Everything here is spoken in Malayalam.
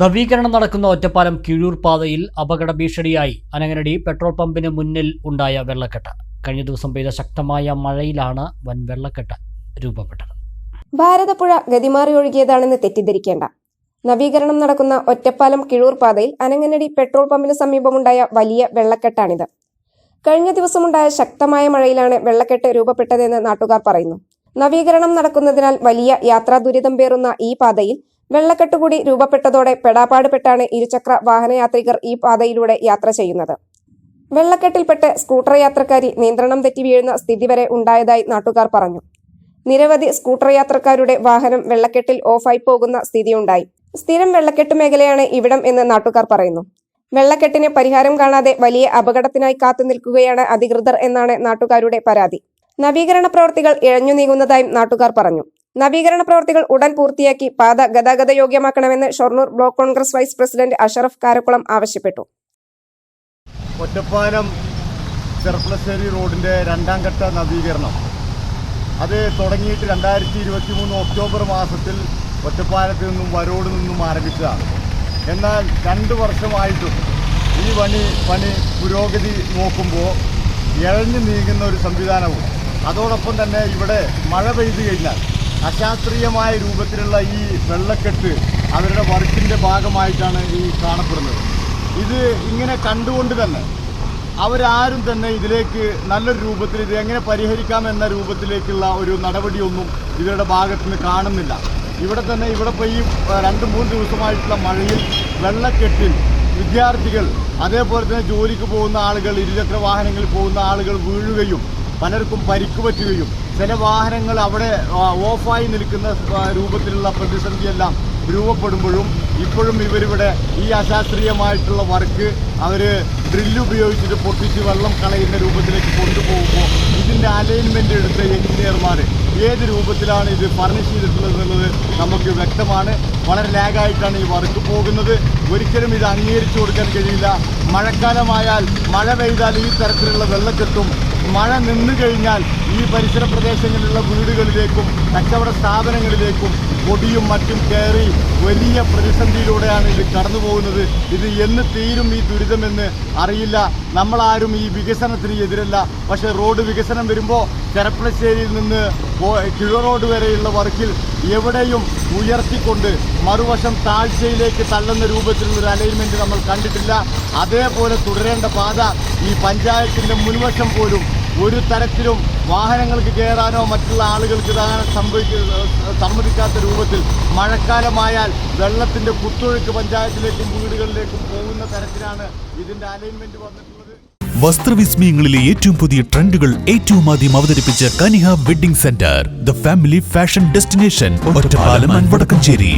നവീകരണം നടക്കുന്ന ഒറ്റപ്പാലം കിഴൂർ പാതയിൽ അപകട ഭീഷണിയായി. അനങ്ങനടി പെട്രോൾ പമ്പിന് മുന്നിൽ ഉണ്ടായ വെള്ളക്കെട്ട്. കഴിഞ്ഞ ദിവസം പെയ്ത ശക്തമായ മഴയിലാണ് വൻ വെള്ളക്കെട്ട് രൂപപ്പെട്ടത്. ഭാരതപ്പുഴ ഗതിമാറി ഒഴുകിയതാണെന്ന് തെറ്റിദ്ധരിക്കേണ്ട. നവീകരണം നടക്കുന്ന ഒറ്റപ്പാലം കിഴൂർ പാതയിൽ അനങ്ങനടി പെട്രോൾ പമ്പിന് സമീപമുണ്ടായ വലിയ വെള്ളക്കെട്ടാണിത്. കഴിഞ്ഞ ദിവസമുണ്ടായ ശക്തമായ മഴയിലാണ് വെള്ളക്കെട്ട് രൂപപ്പെട്ടതെന്ന് നാട്ടുകാർ പറയുന്നു. നവീകരണം നടക്കുന്നതിനാൽ വലിയ യാത്രാ ദുരിതം പേറുന്ന ഈ പാതയിൽ വെള്ളക്കെട്ട് കൂടി രൂപപ്പെട്ടതോടെ പെടാപ്പാടുപെട്ടാണ് ഇരുചക്ര വാഹനയാത്രികർ ഈ പാതയിലൂടെ യാത്ര ചെയ്യുന്നത്. വെള്ളക്കെട്ടിൽപ്പെട്ട് സ്കൂട്ടർ യാത്രക്കാരി നിയന്ത്രണം തെറ്റി വീഴുന്ന സ്ഥിതി വരെ ഉണ്ടായതായി നാട്ടുകാർ പറഞ്ഞു. നിരവധി സ്കൂട്ടർ യാത്രക്കാരുടെ വാഹനം വെള്ളക്കെട്ടിൽ ഓഫായി പോകുന്ന സ്ഥിതിയുണ്ടായി. സ്ഥിരം വെള്ളക്കെട്ട് മേഖലയാണ് ഇവിടം എന്ന് നാട്ടുകാർ പറയുന്നു. വെള്ളക്കെട്ടിന് പരിഹാരം കാണാതെ വലിയ അപകടത്തിനായി കാത്തു നിൽക്കുകയാണ് അധികൃതർ എന്നാണ് നാട്ടുകാരുടെ പരാതി. നവീകരണ പ്രവൃത്തികൾ ഇഴഞ്ഞു നീങ്ങുന്നതായും നാട്ടുകാർ പറഞ്ഞു. നവീകരണ പ്രവർത്തികൾ ഉടൻ പൂർത്തിയാക്കി പാത ഗതാഗത യോഗ്യമാക്കണമെന്ന് Shoranur block Congress vice president Ashraf Karakkulam ആവശ്യപ്പെട്ടു. ഒറ്റപ്പാലം ചെർപ്പളശ്ശേരി റോഡിന്റെ രണ്ടാം ഘട്ട നവീകരണം. അത് തുടങ്ങിയിട്ട് രണ്ടായിരത്തി ഇരുപത്തി മൂന്ന് ഒക്ടോബർ മാസത്തിൽ ഒറ്റപ്പാലത്ത് നിന്നും വരോട് നിന്നും ആരംഭിച്ചതാണ്. എന്നാൽ രണ്ട് വർഷമായിട്ടും ഈ പണി പണി പുരോഗതി നോക്കുമ്പോൾ ഇഴഞ്ഞു നീങ്ങുന്ന ഒരു സംവിധാനവും. അതോടൊപ്പം തന്നെ ഇവിടെ മഴ പെയ്തു കഴിഞ്ഞാൽ അശാസ്ത്രീയമായ രൂപത്തിലുള്ള ഈ വെള്ളക്കെട്ട് അവരുടെ വർക്കിന്റെ ഭാഗമായിട്ടാണ് ഈ കാണപ്പെടുന്നത്. ഇത് ഇങ്ങനെ കണ്ടുകൊണ്ട് തന്നെ അവരാരും തന്നെ ഇതിലേക്ക് നല്ലൊരു രൂപത്തിൽ ഇത് എങ്ങനെ പരിഹരിക്കാം എന്ന രൂപത്തിലേക്കുള്ള ഒരു നടപടിയൊന്നും ഇവരുടെ ഭാഗത്തുനിന്ന് കാണുന്നില്ല. ഇവിടെ തന്നെ ഇവിടെ ഇപ്പോൾ ഈ രണ്ട് മൂന്ന് ദിവസമായിട്ടുള്ള മഴയിൽ വെള്ളക്കെട്ടിൽ വിദ്യാർത്ഥികൾ അതേപോലെ തന്നെ ജോലിക്ക് പോകുന്ന ആളുകൾ ഇരുചക്ര വാഹനങ്ങളിൽ പോകുന്ന ആളുകൾ വീഴുകയും പലർക്കും പരിക്ക് പറ്റുകയും ചില വാഹനങ്ങൾ അവിടെ ഓഫായി നിൽക്കുന്ന രൂപത്തിലുള്ള പ്രതിസന്ധിയെല്ലാം രൂപപ്പെടുമ്പോഴും ഇപ്പോഴും ഇവരിവിടെ ഈ അശാസ്ത്രീയമായിട്ടുള്ള വർക്ക് അവർ ഡ്രില്ല് ഉപയോഗിച്ചിട്ട് പൊട്ടിച്ച് വെള്ളം കളയുന്ന രൂപത്തിലേക്ക് കൊണ്ടുപോകുമ്പോൾ ഇതിന്റെ അലൈൻമെന്റ് എടുത്ത എഞ്ചിനീയർമാർ ഏത് രൂപത്തിലാണ് ഇത് ഫർണിഷ് ചെയ്തിട്ടുള്ളത് നമുക്ക് വ്യക്തമാണ്. വളരെ ലാഗായിട്ടാണ് ഈ വർക്ക് പോകുന്നത്. ഒരിക്കലും ഇത് അംഗീകരിച്ചു കൊടുക്കാൻ കഴിയില്ല. മഴക്കാലമായാൽ മഴ പെയ്താൽ ഈ തരത്തിലുള്ള വെള്ളക്കെട്ടും മഴ നിന്നു കഴിഞ്ഞാൽ ഈ പരിസര പ്രദേശങ്ങളിലുള്ള വീടുകളിലേക്കും കച്ചവട സ്ഥാപനങ്ങളിലേക്കും പൊടിയും മറ്റും കയറി വലിയ പ്രതിസന്ധിയിലൂടെയാണ് ഇത് കടന്നു പോകുന്നത്. ഇത് എന്ന് തീരും ഈ ദുരിതമെന്ന് അറിയില്ല. നമ്മളാരും ഈ വികസനത്തിന് എതിരല്ല. പക്ഷേ റോഡ് വികസനം വരുമ്പോൾ ചെരപ്പളശ്ശേരിയിൽ നിന്ന് കിഴ റോഡ് വരെയുള്ള വർക്കിൽ എവിടെയും ഉയർത്തിക്കൊണ്ട് മറുവശം താഴ്ചയിലേക്ക് തള്ളുന്ന രൂപത്തിലുള്ള ഒരു അലൈൻമെന്റ് നമ്മൾ കണ്ടിട്ടില്ല. അതേപോലെ തുടരേണ്ട പാത ഈ പഞ്ചായത്തിന്റെ മുൻവശം പോലും ഒരു തരത്തിലും വാഹനങ്ങൾക്ക് കയറാനോ മറ്റുള്ള ആളുകൾക്ക് ഇതാകാൻ സംഭവിക്ക സമ്മതിക്കാത്ത രൂപത്തിൽ മഴക്കാലമായാൽ വെള്ളത്തിന്റെ കുത്തൊഴുക്ക് പഞ്ചായത്തിലേക്കും വീടുകളിലേക്കും പോകുന്ന തരത്തിലാണ് ഇതിന്റെ അലൈൻമെന്റ് വന്നിട്ടുള്ളത്. വസ്ത്രവിസ്മയങ്ങളിലെ ഏറ്റവും പുതിയ ട്രെൻഡുകൾ ഏറ്റവും ആദ്യം അവതരിപ്പിച്ച Kaniha wedding centre the family fashion destination Vadakkanchery.